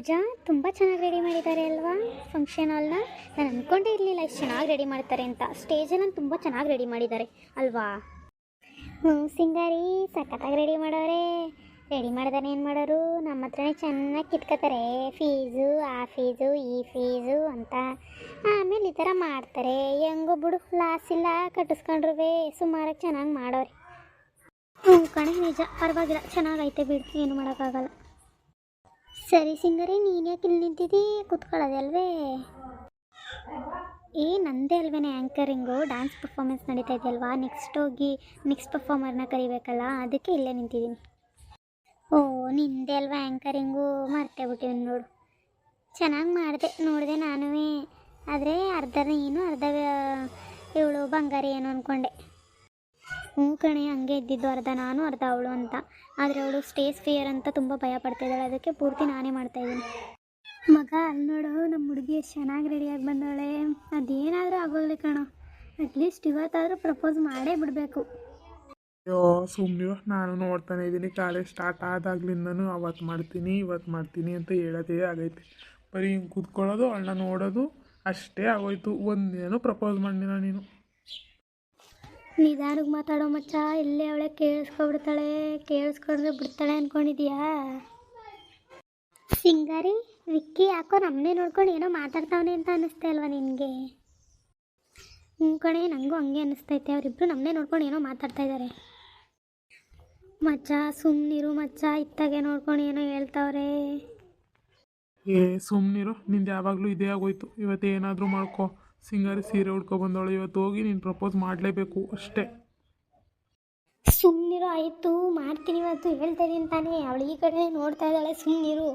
ಪೂಜಾ, ತುಂಬ ಚೆನ್ನಾಗಿ ರೆಡಿ ಮಾಡಿದ್ದಾರೆ ಅಲ್ವಾ? ಫಂಕ್ಷನ್ ಹಾಲ್ನ ನಾನು ಅಂದ್ಕೊಂಡೇ ಇರಲಿಲ್ಲ ಇಷ್ಟು ಚೆನ್ನಾಗಿ ರೆಡಿ ಮಾಡ್ತಾರೆ ಅಂತ. ಸ್ಟೇಜಲ್ಲಿ ತುಂಬ ಚೆನ್ನಾಗಿ ರೆಡಿ ಮಾಡಿದ್ದಾರೆ. ಅಲ್ವಾ? ಹ್ಞೂ ಸಿಂಗಾರಿ, ಸಖತ್ತಾಗಿ ರೆಡಿ ಮಾಡೋರೆ. ರೆಡಿ ಮಾಡಿದಾರೆ ಏನು ಮಾಡೋರು? ನಮ್ಮ ಹತ್ರನೇ ಚೆನ್ನಾಗಿ ಕಿತ್ಕೋತಾರೆ. ಫೀಸು ಆ ಫೀಸು ಈ ಫೀಸು ಅಂತ. ಆಮೇಲೆ ಈ ಥರ ಮಾಡ್ತಾರೆ. ಹೆಂಗೋ ಬಿಡು ಲಾಸ್ ಇಲ್ಲ, ಕಟ್ಟಿಸ್ಕೊಂಡ್ರುವೆ. ಸುಮಾರಾಗಿ ಚೆನ್ನಾಗಿ ಮಾಡೋರೆ. ಹ್ಞೂ ಕಣೆ, ನಿಜ, ಪರವಾಗಿಲ್ಲ. ಚೆನ್ನಾಗೈತೆ ಬಿಡು ಏನು ಮಾಡೋಕ್ಕಾಗಲ್ಲ. ಸರಿ ಸಿಂಗರಿ, ನೀನು ಯಾಕೆ ಇಲ್ಲಿ ನಿಂತಿದ್ದೀ ಕೂತ್ಕೊಳ್ಳೋದಲ್ವೇ ಏ, ನಂದೇ ಅಲ್ವೇನೆ ಆ್ಯಂಕರಿಂಗು ಡ್ಯಾನ್ಸ್ ಪರ್ಫಾರ್ಮೆನ್ಸ್ ನಡೀತಾ ಇದೆಯಲ್ವಾ? ನೆಕ್ಸ್ಟ್ ಹೋಗಿ ನೆಕ್ಸ್ಟ್ ಪರ್ಫಾರ್ಮರ್ನ ಕರಿಬೇಕಲ್ಲ? ಅದಕ್ಕೆ ಇಲ್ಲೇ ನಿಂತಿದ್ದೀನಿ ಓ, ನಿಂದೆ ಅಲ್ವಾ ಆ್ಯಂಕರಿಂಗು ಮರ್ತೇ ಬಿಟ್ಟಿದ್ದೀನಿ ನೋಡು. ಚೆನ್ನಾಗಿ ಮಾಡಿದೆ, ನೋಡಿದೆ ನಾನು ಆದರೆ ಅರ್ಧ ನೀನು ಅರ್ಧ ಇವಳು ಬಂಗಾರಿ ಏನು ಅಂದ್ಕೊಂಡೆ ಹ್ಞೂ ಕಣೆ, ಹಂಗೆ ಇದ್ದಿದ್ದು ಅರ್ಧ, ನಾನು ಅರ್ಧ ಅವಳು ಅಂತ. ಆದರೆ ಅವಳು ಸ್ಟೇಜ್ ಫಿಯರ್ ಅಂತ ತುಂಬ ಭಯ ಪಡ್ತಿದ್ದಾಳೆ. ಅದಕ್ಕೆ ಪೂರ್ತಿ ನಾನೇ ಮಾಡ್ತಾಯಿದ್ದೀನಿ ಮಗ ಅಲ್ಲಿ ನೋಡು ನಮ್ಮ ಹುಡುಗಿ ಎಷ್ಟು ಚೆನ್ನಾಗಿ ರೆಡಿಯಾಗಿ ಬಂದವಳೆ ಅದೇನಾದರೂ ಆಗೋಗ್ಲಿ ಕಣೋ. ಅಟ್ಲೀಸ್ಟ್ ಇವತ್ತಾದರೂ ಪ್ರಪೋಸ್ ಮಾಡೇ ಬಿಡಬೇಕು. ಅಯ್ಯೋ ಸುಮ್ಮನೆ ನಾನು ನೋಡ್ತಾನೆ ಇದ್ದೀನಿ. ಕಾಲೇಜ್ ಸ್ಟಾರ್ಟ್ ಆದಾಗ್ಲಿಂದನೂ ಅವತ್ತು ಮಾಡ್ತೀನಿ ಇವತ್ತು ಮಾಡ್ತೀನಿ ಅಂತ ಹೇಳೋದೇ ಆಗೈತೆ. ಬರೀ ಹಿಂಗೆ ಕೂತ್ಕೊಳ್ಳೋದು ಅಣ್ಣ ನೋಡೋದು, ಅಷ್ಟೇ ಆಗೋಯ್ತು. ಒಂದೇನು ಪ್ರಪೋಸ್ ಮಾಡಿಲ್ಲ ನೀನು. ನಿಧಾನಕ್ಕೆ ಮಾತಾಡೋ ಮಚ್ಚ, ಇಲ್ಲೇ ಅವಳೆ ಕೇಳಿಸ್ಕೊಬಿಡ್ತಾಳೆ ಕೇಳಿಸ್ಕೊಂಡ್ರೆ ಬಿಡ್ತಾಳೆ ಅನ್ಕೊಂಡಿದ್ಯಾ? ಸಿಂಗಾರಿ, ವಿಕ್ಕಿ ಯಾಕೋ ನಮ್ಮನ್ನೇ ನೋಡ್ಕೊಂಡು ಏನೋ ಮಾತಾಡ್ತಾವನೆ ಅಂತ ಅನ್ನಿಸ್ತಾ ಅಲ್ವಾ ನಿನಗೆ? ಹ್ಞೂ ಕಣೆ ನನಗೂ ಹಂಗೆ ಅನ್ನಿಸ್ತೈತೆ ಅವರಿಬ್ಬರು ನಮ್ಮನ್ನೇ ನೋಡ್ಕೊಂಡು ಏನೋ ಮಾತಾಡ್ತಾ ಇದ್ದಾರೆ ಮಚ್ಚ ಸುಮ್ಮನಿರು ಮಚ್ಚ, ಇತ್ತಾಗೆ ನೋಡ್ಕೊಂಡು ಏನೋ ಹೇಳ್ತಾವ್ರೆ. ಏ ಸುಮ್ಮನಿರು ನಿಂದು ಯಾವಾಗಲೂ ಇದೇ ಆಗೋಯ್ತು. ಇವತ್ತು ಏನಾದರೂ ಮಾಡ್ಕೊ. ಸಿಂಗಾರಿ ಸೀರೆ ಉಡ್ಕೊ ಬಂದವಳು ಇವತ್ತು ಹೋಗಿ ನೀನು ಪ್ರಪೋಸ್ ಮಾಡಲೇಬೇಕು ಅಷ್ಟೇ. ಸುಮ್ಮನಿರು ಆಯಿತು, ಮಾಡ್ತೀನಿ ಇವತ್ತು ಹೇಳ್ತಾ ಅಂತಾನೆ. ತಾನೇ ಅವಳು ಈ ಕಡೆ ನೋಡ್ತಾ ಇದ್ದಾಳೆ ಸುಮ್ಮನಿರು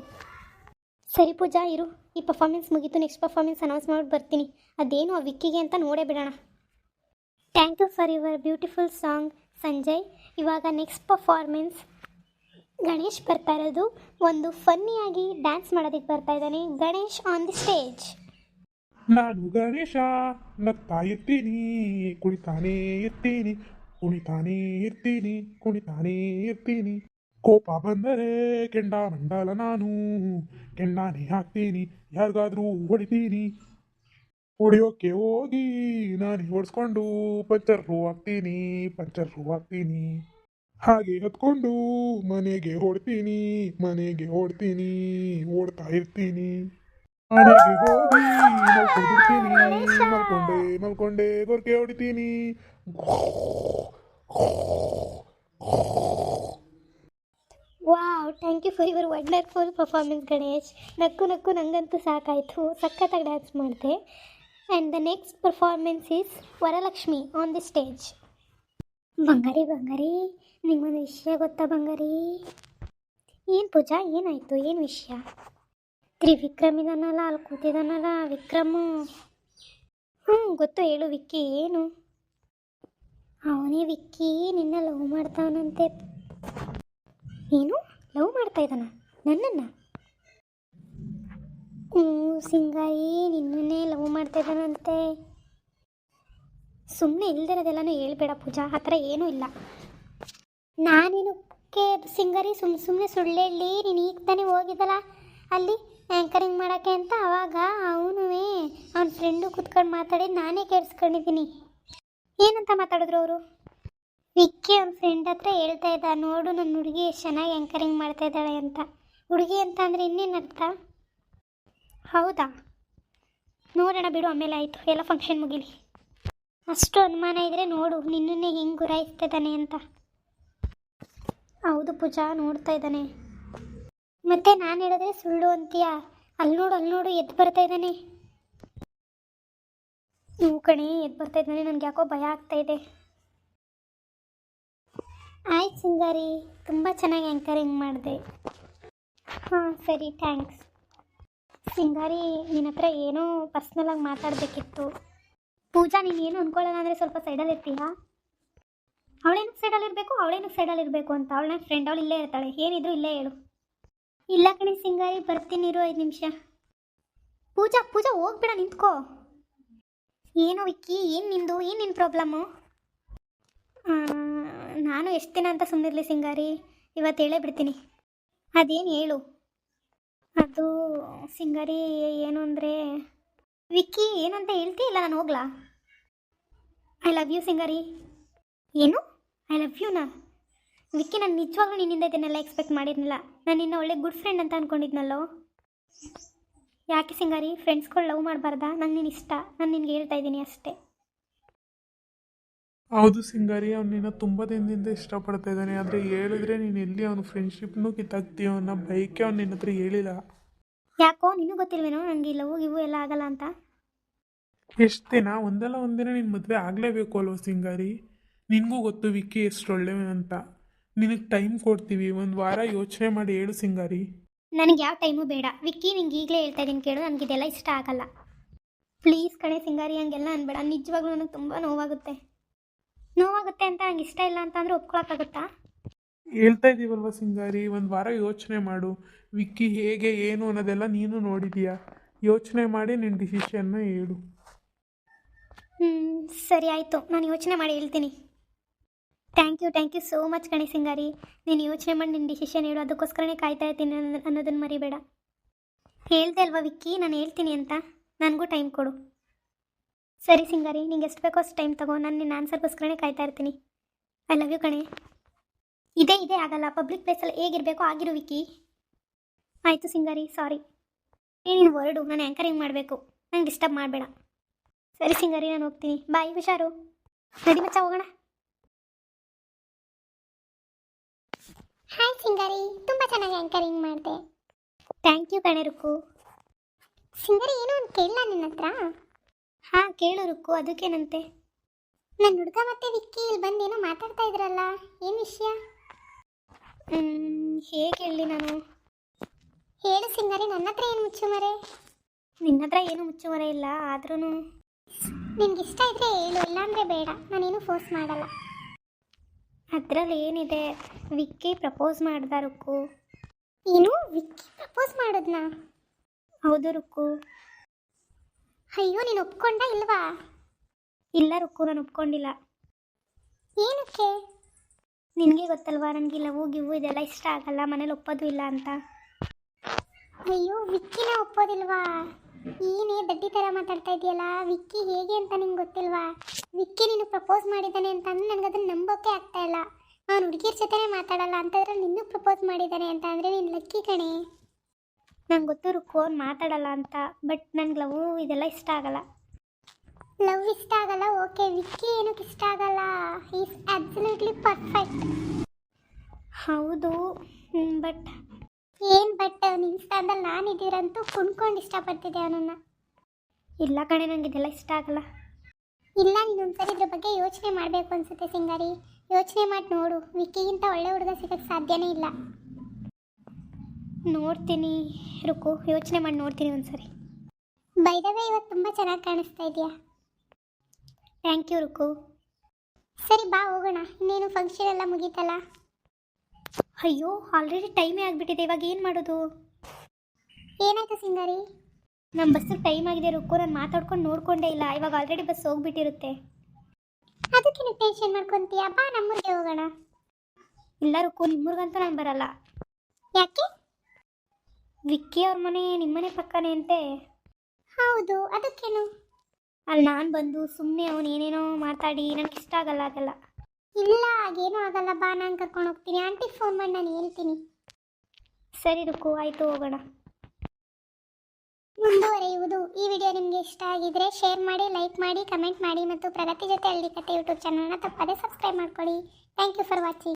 ಸರಿ ಪೂಜಾ, ಇರು. ಈ ಪರ್ಫಾರ್ಮೆನ್ಸ್ ಮುಗೀತು ನೆಕ್ಸ್ಟ್ ಪರ್ಫಾರ್ಮೆನ್ಸ್ ಅನೌನ್ಸ್ ಮಾಡಿ ಬರ್ತೀನಿ. ಅದೇನು ಆ ವಿಕ್ಕಿಗೆ ಅಂತ ನೋಡೇ ಬಿಡೋಣ. Thank you for your beautiful song Sanjay. ಇವಾಗ ನೆಕ್ಸ್ಟ್ ಪರ್ಫಾರ್ಮೆನ್ಸ್ ಗಣೇಶ್ ಬರ್ತಾ ಇರೋದು. ಒಂದು ಫನ್ನಿಯಾಗಿ ಡ್ಯಾನ್ಸ್ ಮಾಡೋದಕ್ಕೆ ಬರ್ತಾ ಇದ್ದಾನೆ. ಗಣೇಶ್ ಆನ್ ದಿ ಸ್ಟೇಜ್ ನಾನು ಗಣೇಶ, ನಗ್ತಾ ಇರ್ತೀನಿ, ಕುಣಿತಾನೇ ಇರ್ತೀನಿ ಕುಣಿತಾನೇ ಇರ್ತೀನಿ ಕುಣಿತಾನೇ ಇರ್ತೀನಿ. ಕೋಪ ಬಂದರೆ ಕೆಂಡ ಮಂಡಲ ನಾನು, ಕೆಂಡಾನೇ ಹಾಕ್ತೀನಿ, ಯಾರಿಗಾದ್ರೂ ಹೊಡಿತೀನಿ. ಹೊಡಿಯೋಕೆ ಹೋಗಿ ನಾನೇ ಹೊಡ್ಸ್ಕೊಂಡು ಪಂಚರ್ರು ಹಾಕ್ತೀನಿ ಪಂಚರ್ರು ಹಾಕ್ತೀನಿ. ಹಾಗೆ ಹತ್ಕೊಂಡು ಮನೆಗೆ ಹೊಡ್ತೀನಿ ಮನೆಗೆ ಹೊಡ್ತೀನಿ, ಓಡ್ತಾ ಇರ್ತೀನಿ. ಮನೆಗೆ ಹೋಗಿ ಮಲ್ಕೊಂಡೆ ಗೊರ್ಕೆ ಹೊಡಿತೀನಿ. Wow thank you for your wonderful performance Ganesh. ನಕ್ಕು ನಕ್ಕು ನಂಗಂತೂ ಸಾಕಾಯಿತು. ಸಖತ್ತಾಗಿ ಡ್ಯಾನ್ಸ್ ಮಾಡಿದೆ. And the next performance is Varalakshmi on the stage ಬಂಗಾರಿ ಬಂಗಾರಿ ನಿಮ್ಮೊಂದು ವಿಷಯ ಗೊತ್ತಾ, ಬಂಗಾರಿ? ಏನು ಪೂಜಾ, ಏನಾಯಿತು? ಏನು ವಿಷಯ? ತ್ರಿವಿಕ್ರಮ್ ಇದಾನಲ್ಲ ಅಲ್ಲಿ ಕೂತಿದ್ದಾನಲ್ಲ ವಿಕ್ರಮು. ಹ್ಞೂ ಗೊತ್ತು ಹೇಳು, ವಿಕ್ಕಿ, ಏನು? ಅವನೇ ವಿಕ್ಕಿ, ನಿನ್ನ ಲವ್ ಮಾಡ್ತಾವನಂತೆ. ಏನು ಲವ್ ಮಾಡ್ತಾ ಇದ್ದಾನ? ನನ್ನನ್ನು? ಹ್ಞೂ, ಸಿಂಗಾಯಿ, ನಿನ್ನನ್ನೇ ಲವ್ ಮಾಡ್ತಾ ಇದ್ದಾನಂತೆ. ಸುಮ್ಮನೆ ಇಲ್ದಿರೋದೆಲ್ಲನೂ ಹೇಳ್ಬೇಡ ಪೂಜಾ, ಆ ಥರ ಏನೂ ಇಲ್ಲ. ನಾನೇನು ಸಿಂಗಾರಿ ಸುಮ್ಮ ಸುಮ್ಮನೆ ಸುಳ್ಳು ಹೇಳಿ, ನೀನು ಈಗ ತಾನೇ ಹೋಗಿದ್ದಲ್ಲ? ಅಲ್ಲಿ ಆ್ಯಂಕರಿಂಗ್ ಮಾಡೋಕ್ಕೆ ಅಂತ ಅವಾಗ ಅವನು ಅವನ ಫ್ರೆಂಡು ಕುತ್ಕೊಂಡು ಮಾತಾಡಿ ನಾನೇ ಕೇಳಿಸ್ಕೊಂಡಿದ್ದೀನಿ. ಏನಂತ ಮಾತಾಡಿದ್ರು ಅವರು? ವಿಕ್ಕಿ ಅವ್ನ ಫ್ರೆಂಡ್ ಹತ್ರ ಹೇಳ್ತಾ ಇದ್ದ, ನೋಡು ನನ್ನ ಹುಡುಗಿ ಚೆನ್ನಾಗಿ ಆ್ಯಂಕರಿಂಗ್ ಮಾಡ್ತಾ ಇದ್ದಾಳೆ ಅಂತ. ಹುಡುಗಿ ಅಂತ ಅಂದರೆ ಇನ್ನೇನು ಅರ್ಥ? ಹೌದಾ? ನೋಡೋಣ ಬಿಡು, ಆಮೇಲೆ ಆಯಿತು. ಎಲ್ಲ ಫಂಕ್ಷನ್ ಮುಗಿಲಿ. ಅಷ್ಟು ಅನುಮಾನ ಇದ್ದರೆ ನೋಡು, ನಿನ್ನನ್ನೇ ಹಿಂಗೆ ಗುರಾಯಿಸ್ತಿದ್ದಾನೆ ಅಂತ. ಹೌದು ಪೂಜಾ, ನೋಡ್ತಾ ಇದ್ದಾನೆ. ಮತ್ತೆ ನಾನು ಹೇಳಿದ್ರೆ ಸುಳ್ಳು ಅಂತೀಯಾ? ಅಲ್ಲಿ ನೋಡು ಅಲ್ಲಿ ನೋಡು ಎದ್ದು ಬರ್ತಾ ಇದ್ದಾನೆ. ನೀವು ಕಣಿ ಎದ್ದು ಬರ್ತಾ ಇದ್ದಾನೆ. ನನಗೆ ಯಾಕೋ ಭಯ ಆಗ್ತಾ ಇದೆ. ಆಯ್ತು ಸಿಂಗಾರಿ ತುಂಬ ಚೆನ್ನಾಗಿ ಆ್ಯಂಕರಿಂಗ್ ಮಾಡಿದೆ. ಹಾಂ, ಸರಿ ಥ್ಯಾಂಕ್ಸ್ ಸಿಂಗಾರಿ ನಿನ್ನ ಹತ್ರ ಏನೋ ಪರ್ಸ್ನಲಾಗಿ ಮಾತಾಡಬೇಕಿತ್ತು. ಪೂಜಾ, ನೀನು ಏನು ಅಂದ್ಕೊಳ್ಳೋಣ ಅಂದರೆ ಸ್ವಲ್ಪ ಸೈಡಲ್ಲಿ ಇರ್ತೀಯಾ? ಅವಳೇನಕ್ಕೆ ಸೈಡಲ್ಲಿರಬೇಕು ಅವಳೇನಕ್ಕೆ ಸೈಡಲ್ಲಿ ಇರಬೇಕು ಅಂತ. ಅವಳ ಫ್ರೆಂಡ್ ಅವಳು ಇಲ್ಲೇ ಇರ್ತಾಳೆ. ಏನಿದ್ರು ಇಲ್ಲೇ ಹೇಳು. ಇಲ್ಲ ಕಣೆ ಸಿಂಗಾರಿ, ಬರ್ತೀನಿ ಇರು ಐದು ನಿಮಿಷ. ಪೂಜಾ ಪೂಜಾ ಹೋಗ್ಬೇಡ, ನಿಂತ್ಕೋ. ಏನು ವಿಕ್ಕಿ, ಏನು ನಿಂದು, ಏನು ನಿನ್ನ ಪ್ರಾಬ್ಲಮ್ಮು ನಾನು ಎಷ್ಟು ದಿನ ಅಂತ ಸುಮ್ಮನಿರಲಿ ಸಿಂಗಾರಿ. ಇವತ್ತು ಹೇಳೇ ಬಿಡ್ತೀನಿ. ಅದೇನು ಹೇಳು? ಅದು ಸಿಂಗಾರಿ ಏನು ಅಂದರೆ, ವಿಕ್ಕಿ ಏನು ಅಂತ ಹೇಳ್ತೀಯಲ್ಲ ನಾನು ಹೋಗ್ಲಾ? ಐ ಲವ್ ಯು ಸಿಂಗಾರಿ. ಏನು? ಐ ಲವ್ ಯುನಾ ವಿಕ್ಕಿ, ನಾನು ನಿಜವಾಗ್ಲೂ ನಿನ್ನಿಂದ ಇದನ್ನೆಲ್ಲ ಎಕ್ಸ್ಪೆಕ್ಟ್ ಮಾಡಿರ್ಲಿಲ್ಲ. ನಾನು ನಿನ್ನ ಒಳ್ಳೆ ಗುಡ್ ಫ್ರೆಂಡ್ ಅಂತ ಅಂದ್ಕೊಂಡಿದ್ನಲ್ಲೋ ಯಾಕೆ ಸಿಂಗಾರಿ? ಫ್ರೆಂಡ್ಸ್ಗಳು ಲವ್ ಮಾಡಬಾರ್ದಾ? ನಂಗೆ ನೀನು ಇಷ್ಟ. ನಾನು ನಿನ್ಗೆ ಹೇಳ್ತಾ ಇದ್ದೀನಿ ಅಷ್ಟೇ. ಹೌದು ಸಿಂಗಾರಿ ಅವ್ನು ನಿನ್ನ ತುಂಬ ದಿನದಿಂದ ಇಷ್ಟಪಡ್ತಾ ಇದ್ದಾನೆ. ಆದರೆ ಹೇಳಿದ್ರೆ ನೀನು ಎಲ್ಲಿ ಅವನು ಫ್ರೆಂಡ್ಶಿಪ್ನೂ ಕಿತ್ತಾಕ್ತೀಯೋ ಅನ್ನೋ ಬೈಕೆ ಅವ್ನು ನಿನ್ನ ಹತ್ರ ಹೇಳಿಲ್ಲ. ಯಾಕೋ? ನಿನಗೂ ಗೊತ್ತಿಲ್ವೇನೋ? ನನಗೆ ಲವ್ ಇವು ಎಲ್ಲ ಆಗಲ್ಲ ಅಂತ. ಎಷ್ಟು ದಿನ? ಒಂದಲ್ಲ ಒಂದಿನ ನಿನ್ನ ಮದುವೆ ಆಗಲೇಬೇಕು ಅಲ್ವ ಸಿಂಗಾರಿ? ನಿನಗೂ ಗೊತ್ತು ವಿಕ್ಕಿ ಎಷ್ಟು ಒಳ್ಳೆಯವನು ಅಂತ. ನಿನಗೆ ಟೈಮ್ ಕೊಡ್ತೀವಿ ಒಂದು ವಾರ ಯೋಚನೆ ಮಾಡಿ ಹೇಳು ಸಿಂಗಾರಿ. ನನಗೆ ಯಾವ ಟೈಮು ಬೇಡ. ವಿಕ್ಕಿ ನಿಂಗೆ ಈಗಲೇ ಹೇಳ್ತಾ ಇದ್ದೀನಿ ಕೇಳು ನನಗೆ ಇದೆಲ್ಲ ಇಷ್ಟ ಆಗಲ್ಲ. ಪ್ಲೀಸ್ ಕಣೆ ಸಿಂಗಾರಿ ಹಂಗೆಲ್ಲ ಅನ್ಬೇಡ. ನಿಜವಾಗ್ಲೂ ನನಗೆ ತುಂಬ ನೋವಾಗುತ್ತೆ. ನೋವಾಗುತ್ತೆ ಅಂತ ನಂಗೆ ಇಷ್ಟ ಇಲ್ಲ ಅಂತ ಅಂದರೆ ಒಪ್ಕೊಳಕ್ಕಾಗುತ್ತಾ? ಹೇಳ್ತಾ ಇದ್ದೀವಲ್ವ ಸಿಂಗಾರಿ ಒಂದು ವಾರ ಯೋಚನೆ ಮಾಡು. ವಿಕ್ಕಿ ಹೇಗೆ ಏನು ಅನ್ನೋದೆಲ್ಲ ನೀನು ನೋಡಿದೀಯಾ? ಯೋಚನೆ ಮಾಡಿ ನಿನ್ನ ಡಿಸಿಷನ್ನ ಹೇಳು. ಹ್ಞೂ ಸರಿ ಆಯಿತು. ನಾನು ಯೋಚನೆ ಮಾಡಿ ಹೇಳ್ತೀನಿ. Thank you thank you so much ಕಣೆ ಸಿಂಗಾರಿ. ನೀನು ಯೋಚನೆ ಮಾಡಿ ನಿನ್ನ ಡಿಸಿಷನ್ ಹೇಳು, ಅದಕ್ಕೋಸ್ಕರನೇ ಕಾಯ್ತಾ ಇರ್ತೀನಿ ಅನ್ನೋ- ಅನ್ನೋದನ್ನು ಮರಿಬೇಡ. ಹೇಳ್ದೆ ಅಲ್ವಾ ವಿಕ್ಕಿ? ನಾನು ಹೇಳ್ತೀನಿ ಅಂತ. ನನಗೂ ಟೈಮ್ ಕೊಡು. ಸರಿ ಸಿಂಗಾರಿ, ನಿಂಗೆ ಎಷ್ಟು ಬೇಕೋ ಅಷ್ಟು ಟೈಮ್ ತಗೋ. ನಾನು ನಿನ್ನ ಆನ್ಸರ್ಗೋಸ್ಕರನೇ ಕಾಯ್ತಾ ಇರ್ತೀನಿ. ಐ ಲವ್ ಯು ಕಣೆ ಇದೇ ಇದೇ, ಆಗಲ್ಲ. ಪಬ್ಲಿಕ್ ಪ್ಲೇಸಲ್ಲಿ ಹೇಗಿರಬೇಕು ಆಗಿರು ವಿಕ್ಕಿ. ಆಯಿತು ಸಿಂಗಾರಿ ಸಾರಿ ನೀನು ವರ್ಡು ನಾನು ಆ್ಯಂಕರಿಂಗ್ ಮಾಡಬೇಕು. ನಂಗೆ ಡಿಸ್ಟರ್ಬ್ ಮಾಡಬೇಡ. ಸರಿ ಸಿಂಗಾರಿ, ನಾನು ಹೋಗ್ತೀನಿ. ಬಾಯ್ ಹುಷಾರು. ನಡಿ ಮಚ್ಚ, ಹೋಗೋಣ. ಹಾಯ್ ಸಿಂಗಾರಿ ತುಂಬ ಚೆನ್ನಾಗಿ ಆ್ಯಂಕರಿಂಗ್ ಮಾಡಿದೆ. ಥ್ಯಾಂಕ್ ಯು ಕಣೆ ರುಕು ಸಿಂಗಾರಿ ಏನೋ ಒಂದು ಕೇಳಲ್ಲ ನಿನ್ನ ಹತ್ರ? ಹಾಂ ಕೇಳು ರುಕು ಅದಕ್ಕೇನಂತೆ? ನನ್ನ ಹುಡುಗ ಮತ್ತೆ ವಿಕ್ಕಿ ಇಲ್ಲಿ ಬಂದು ಏನೋ ಮಾತಾಡ್ತಾ ಇದ್ರಲ್ಲ ಏನು ವಿಷಯ? ಹೇಗೆ ಹೇಳಿ ನಾನು? ಹೇಳು ಸಿಂಗರಿ ನನ್ನ ಹತ್ರ ಏನು ಮುಚ್ಚುಮರೆ ನಿನ್ನ ಹತ್ರ ಏನು ಮುಚ್ಚುಮರೆ ಇಲ್ಲ ಆದ್ರೂ ನಿನ್ಗೆ ಇಷ್ಟ ಇದ್ರೆ ಹೇಳು ಇಲ್ಲಾಂದ್ರೆ ಬೇಡ ನಾನೇನು ಫೋರ್ಸ್ ಮಾಡಲ್ಲ. ಅದರಲ್ಲಿ ಏನಿದೆ? ವಿಕ್ಕಿ ಪ್ರಪೋಸ್ ಮಾಡ್ದ ರುಕ್ಕು. ಏನು? ವಿಕ್ಕಿ ಪ್ರಪೋಸ್ ಮಾಡಿದ್ನಾ? ಹೌದು ರುಕ್ಕು. ಅಯ್ಯೋ, ನೀನು ಒಪ್ಕೊಂಡ ಇಲ್ವಾ? ಇಲ್ಲ ರುಕ್ಕು, ನಾನು ಒಪ್ಕೊಂಡಿಲ್ಲ. ಏನಕ್ಕೆ? ನಿನಗೆ ಗೊತ್ತಲ್ವಾ ನನಗೆ ಲವ್, ಗಿವು ಇದೆಲ್ಲ ಇಷ್ಟ ಆಗಲ್ಲ, ಮನೇಲಿ ಒಪ್ಪೋದು ಇಲ್ಲ ಅಂತ. ಅಯ್ಯೋ, ವಿಕ್ಕಿನ ಒಪ್ಪೋದಿಲ್ವಾ? ಏನೇ ದಡ್ಡಿ ಥರ ಮಾತಾಡ್ತಾ ಇದೆಯಲ್ಲ? ವಿಕ್ಕಿ ಹೇಗೆ ಅಂತ ನಿಂಗೆ ಗೊತ್ತಿಲ್ವಾ? ವಿಕ್ಕಿ ನೀನು ಪ್ರಪೋಸ್ ಮಾಡಿದ್ದಾನೆ ಅಂತ ಅಂದ್ರೆ ನನಗೆ ಅದನ್ನ ನಂಬೋಕೆ ಆಗ್ತಾ ಇಲ್ಲ. ಅವ್ನು ಹುಡುಗಿರ ಜೊತೆನೇ ಮಾತಾಡಲ್ಲ ಅಂತಂದ್ರೆ ನಿನ್ನೂ ಪ್ರಪೋಸ್ ಮಾಡಿದ್ದಾನೆ ಅಂತ ಅಂದರೆ ನೀನು ಲಕ್ಕಿ ಕಣೆ. ನಂಗೆ ಗೊತ್ತು ರುಕ್ಕು ಅವ್ನು ಮಾತಾಡಲ್ಲ ಅಂತ ಬಟ್ ನನಗೆ ಲವ್ ಇದೆಲ್ಲ ಇಷ್ಟ ಆಗಲ್ಲ. ಲವ್ ಇಷ್ಟ ಆಗಲ್ಲ? ಓಕೆ ವಿಕ್ಕಿ ಏನಕ್ಕೆ ಇಷ್ಟ ಆಗಲ್ಲ? ಈಸ್ ಅಬ್ಸಲ್ಯೂಟ್ಲಿ ಪರ್ಫೆಕ್ಟ್ ಹೌದು ಬಟ್ ಏನು ಬಟ್ ನಿನ್ನ ಸ್ಥಾನದಲ್ಲಿ ನಾನು ಇದ್ದೀರಂತೂ ಕುಣ್ಕೊಂಡು ಇಷ್ಟಪಡ್ತಿದ್ದೆ ಅವನನ್ನ. ಇಲ್ಲ ಕಣೆ ನನಗೆ ಇದೆಲ್ಲ ಇಷ್ಟ ಆಗಲ್ಲ. ಇಲ್ಲ ನೀನೊಂದ್ಸರಿ ಇದ್ರ ಬಗ್ಗೆ ಯೋಚನೆ ಮಾಡಬೇಕು ಅನ್ಸುತ್ತೆ ಸಿಂಗಾರಿ. ಯೋಚನೆ ಮಾಡಿ ನೋಡು ವಿಕ್ಕಿಗಿಂತ ಒಳ್ಳೆ ಹುಡುಗ ಸಿಗೋಕ್ಕೆ ಸಾಧ್ಯನೇ ಇಲ್ಲ. ನೋಡ್ತೀನಿ ರುಕು ಯೋಚನೆ ಮಾಡಿ ನೋಡ್ತೀನಿ ಒಂದ್ಸರಿ. ಬೈದವೇ ಇವತ್ತು ತುಂಬ ಚೆನ್ನಾಗಿ ಕಾಣಿಸ್ತಾ ಇದೆಯಾ? Thank you Ruku. ಸರಿ ಬಾ ಹೋಗೋಣ. ಇನ್ನೇನು ಫಂಕ್ಷನ್ ಎಲ್ಲ ಮುಗೀತಲ್ಲ? ಅಯ್ಯೋ ಆಲ್ರೆಡಿ ಟೈಮೇ ಆಗಿಬಿಟ್ಟಿದೆ ಇವಾಗ ಏನು ಮಾಡೋದು? ಏನಾಯ್ತು ಸಿಂಗಾರಿ? ನಮ್ಮ ಬಸ್ಸಿಗೆ ಟೈಮ್ ಆಗಿದೆ ರುಕ್ಕು ನಾನು ಮಾತಾಡ್ಕೊಂಡು ನೋಡ್ಕೊಂಡೇ ಇಲ್ಲ ಇವಾಗ ಆಲ್ರೆಡಿ ಬಸ್ ಹೋಗ್ಬಿಟ್ಟಿರುತ್ತೆ. ಅದಕ್ಕೆ ಟೆನ್ಷನ್ ಮಾಡ್ಕೊಂತೀಯ? ಬಾ ನಮ್ಮೂರಿಗೆ ಹೋಗೋಣ. ಇಲ್ಲ ರುಕ್ಕು ನಿಮ್ಮೂರ್ಗಂತೂ ನಾನು ಬರಲ್ಲ. ಯಾಕೆ? ವಿಕ್ಕಿ ಅವ್ರ ಮನೆ ನಿಮ್ಮನೆ ಪಕ್ಕನೇ ಅಂತೆ. ಹೌದು ಅದಕ್ಕೇನು? ಅಲ್ಲಿ ನಾನು ಬಂದು ಸುಮ್ಮನೆ ಅವನು ಏನೇನೋ ಮಾತಾಡಿ ನನಗೆ ಇಷ್ಟ ಆಗಲ್ಲ ಅದೆಲ್ಲ. ಇಲ್ಲ ಹಾಗೇನು ಆಗಲ್ಲ. ಬಾ, ನಾನು ಕರ್ಕೊಂಡು ಹೋಗ್ತೀನಿ. ಆಂಟಿ ಫೋನ್ ಮಾಡಿ, ನಾನು ಹೇಳ್ತೀನಿ. ಸರಿ ರುಕು ಆಯಿತು, ಹೋಗೋಣ. ಮುಂದುವರೆಯುವುದು. ಈ ವಿಡಿಯೋ ನಿಮಗೆ ಇಷ್ಟ ಆಗಿದ್ರೆ ಶೇರ್ ಮಾಡಿ ಲೈಕ್ ಮಾಡಿ ಕಮೆಂಟ್ ಮಾಡಿ ಮತ್ತು ಪ್ರಗತಿ ಜೊತೆ ಅಲ್ಲಿ ಕತೆ ಯೂಟ್ಯೂಬ್ ಚಾನಲ್ನ ತಪ್ಪದೇ ಸಬ್ಸ್ಕ್ರೈಬ್ ಮಾಡ್ಕೊಳ್ಳಿ. Thank you for watching